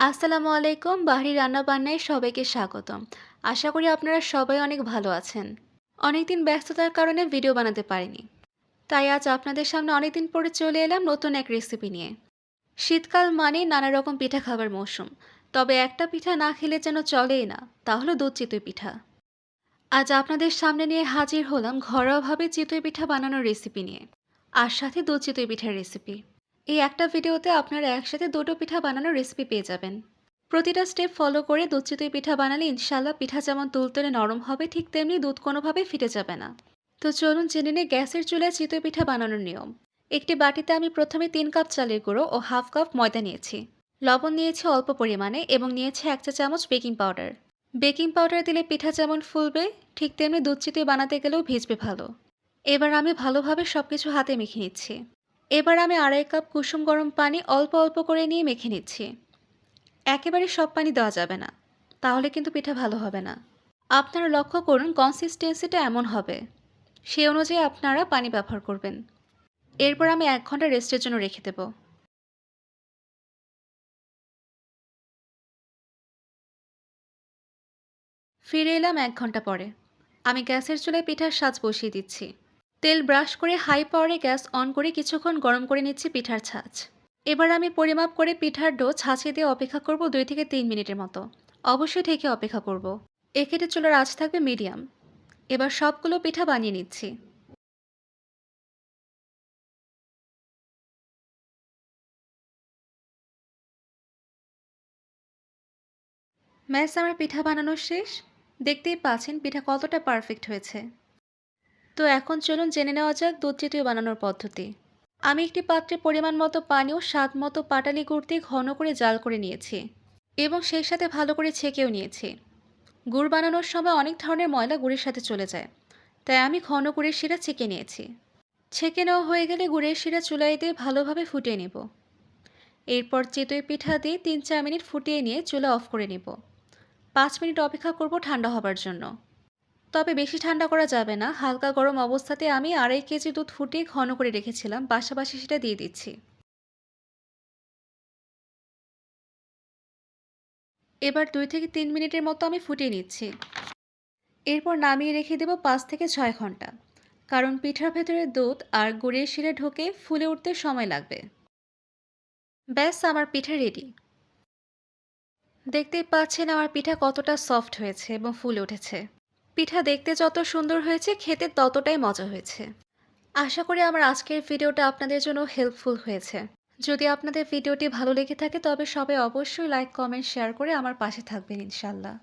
আসসালামু আলাইকুম, বাহারি রান্নাবান্নায় সবাইকে স্বাগতম। আশা করি আপনারা সবাই অনেক ভালো আছেন। অনেকদিন ব্যস্ততার কারণে ভিডিও বানাতে পারিনি। তাই আজ আপনাদের সামনে অনেকদিন পরে চলে এলাম নতুন এক রেসিপি নিয়ে। শীতকাল মানে নানা রকম পিঠা খাবার মৌসুম। তবে একটা পিঠা না খেলে যেন চলেই না, তা হলো দুধ চিতই পিঠা। আজ আপনাদের সামনে নিয়ে হাজির হলাম ঘরোয়াভাবে চিতই পিঠা বানানোর রেসিপি নিয়ে। আর সাথে দুধ চিতই পিঠার রেসিপি এই একটা ভিডিওতে আপনারা একসাথে দুটো পিঠা বানানোর রেসিপি পেয়ে যাবেন। প্রতিটা স্টেপ ফলো করে দুধ চিতই পিঠা বানালে ইনশাল্লাহ পিঠা যেমন তুলতুলে নরম হবে, ঠিক তেমনি দুধ কোনোভাবে ফিটে যাবে না। তো চলুন জেনে নিয়ে গ্যাসের চুলায় চিতই পিঠা বানানোর নিয়ম। একটি বাটিতে আমি প্রথমে তিন কাপ চালের গুঁড়ো ও হাফ কাপ ময়দা নিয়েছি। লবণ নিয়েছি অল্প পরিমাণে এবং নিয়েছি এক চা চামচ বেকিং পাউডার। বেকিং পাউডার দিলে পিঠা যেমন ফুলবে, ঠিক তেমনি দুধ চিতই বানাতে গেলেও ভিজবে ভালো। এবার আমি ভালোভাবে সব কিছু হাতে মেখে নিচ্ছি। এবার আমি আড়াই কাপ কুসুম গরম পানি অল্প অল্প করে নিয়ে মেখে নিচ্ছি। একেবারে সব পানি দেওয়া যাবে না। তাহলে কিন্তু পিঠা ভালো হবে না। আপনারা লক্ষ্য করুন কনসিস্টেন্সিটা এমন হবে। সেই অনুযায়ী আপনারা পানি ব্যবহার করবেন। এরপর আমি এক ঘণ্টা রেস্টের জন্য রেখে দেব। ফিরে এলাম এক ঘণ্টা পরে। আমি গ্যাসের চুলায় পিঠার সাজ বসিয়ে দিচ্ছি। তেল ব্রাশ করে হাই পাওয়ারে গ্যাস অন করে কিছুক্ষণ গরম করে নিচ্ছি পিঠার ছাঁচ। এবার আমি পরিমাপ করে পিঠার ডো ছাঁচে দিয়ে অপেক্ষা করব দুই থেকে তিন মিনিটের মতো। অবশ্যই ঢেকে অপেক্ষা করব। এক্ষেত্রে চুলার আঁচ থাকবে মিডিয়াম এবার সবগুলো পিঠা বানিয়ে নিচ্ছি। ম্যাস আমার পিঠা বানানো শেষ। দেখতেই পাচ্ছেন পিঠা কতটা পারফেক্ট হয়েছে। তো এখন চলুন জেনে নেওয়া যাক দুধ চিতীয় বানানোর পদ্ধতি। আমি একটি পাত্রে পরিমাণ মতো পানি ও স্বাদ মতো পাটালি গুড় দিয়ে ঘন করে জাল করে নিয়েছি এবং সেই সাথে ভালো করে ছেঁকেও নিয়েছি। গুড় বানানোর সময় অনেক ধরনের ময়লা গুড়ের সাথে চলে যায়, তাই আমি ঘন গুড়ের শিরা ছেঁকে নিয়েছি। ছেঁকে নেওয়া হয়ে গেলে গুড়ের শিরা চুলাই দিয়ে ভালোভাবে ফুটিয়ে নেব। এরপর চিতই পিঠা দিয়ে তিন চার মিনিট ফুটিয়ে নিয়ে চুলা অফ করে নেব। পাঁচ মিনিট অপেক্ষা করব ঠান্ডা হবার জন্য। তবে বেশি ঠান্ডা করা যাবে না। হালকা গরম অবস্থাতে আমি আড়াই কেজি দুধ ফুটিয়ে ঘন করে রেখেছিলাম। পাশাপাশি সেটা দিয়ে দিচ্ছি। এবার দুই থেকে তিন মিনিটের মতো আমি ফুটিয়ে নিচ্ছি। এরপর নামিয়ে রেখে দেব পাঁচ থেকে ছয় ঘণ্টা। কারণ পিঠার ভেতরে দুধ আর গুড়ের শিরে ঢোকে ফুলে উঠতে সময় লাগবে। ব্যাস, আমার পিঠা রেডি। দেখতেই পাচ্ছেন আমার পিঠা কতটা সফট হয়েছে এবং ফুলে উঠেছে। পিঠা দেখতে যত সুন্দর হয়েছে, খেতে ততটাই মজা হয়েছে। আশা করি আমার আজকের ভিডিওটা আপনাদের জন্য হেল্পফুল হয়েছে। যদি আপনাদের ভিডিওটি ভালো লেগে থাকে, তবে সবাই অবশ্যই লাইক কমেন্ট শেয়ার করে আমার পাশে থাকবেন ইনশাল্লাহ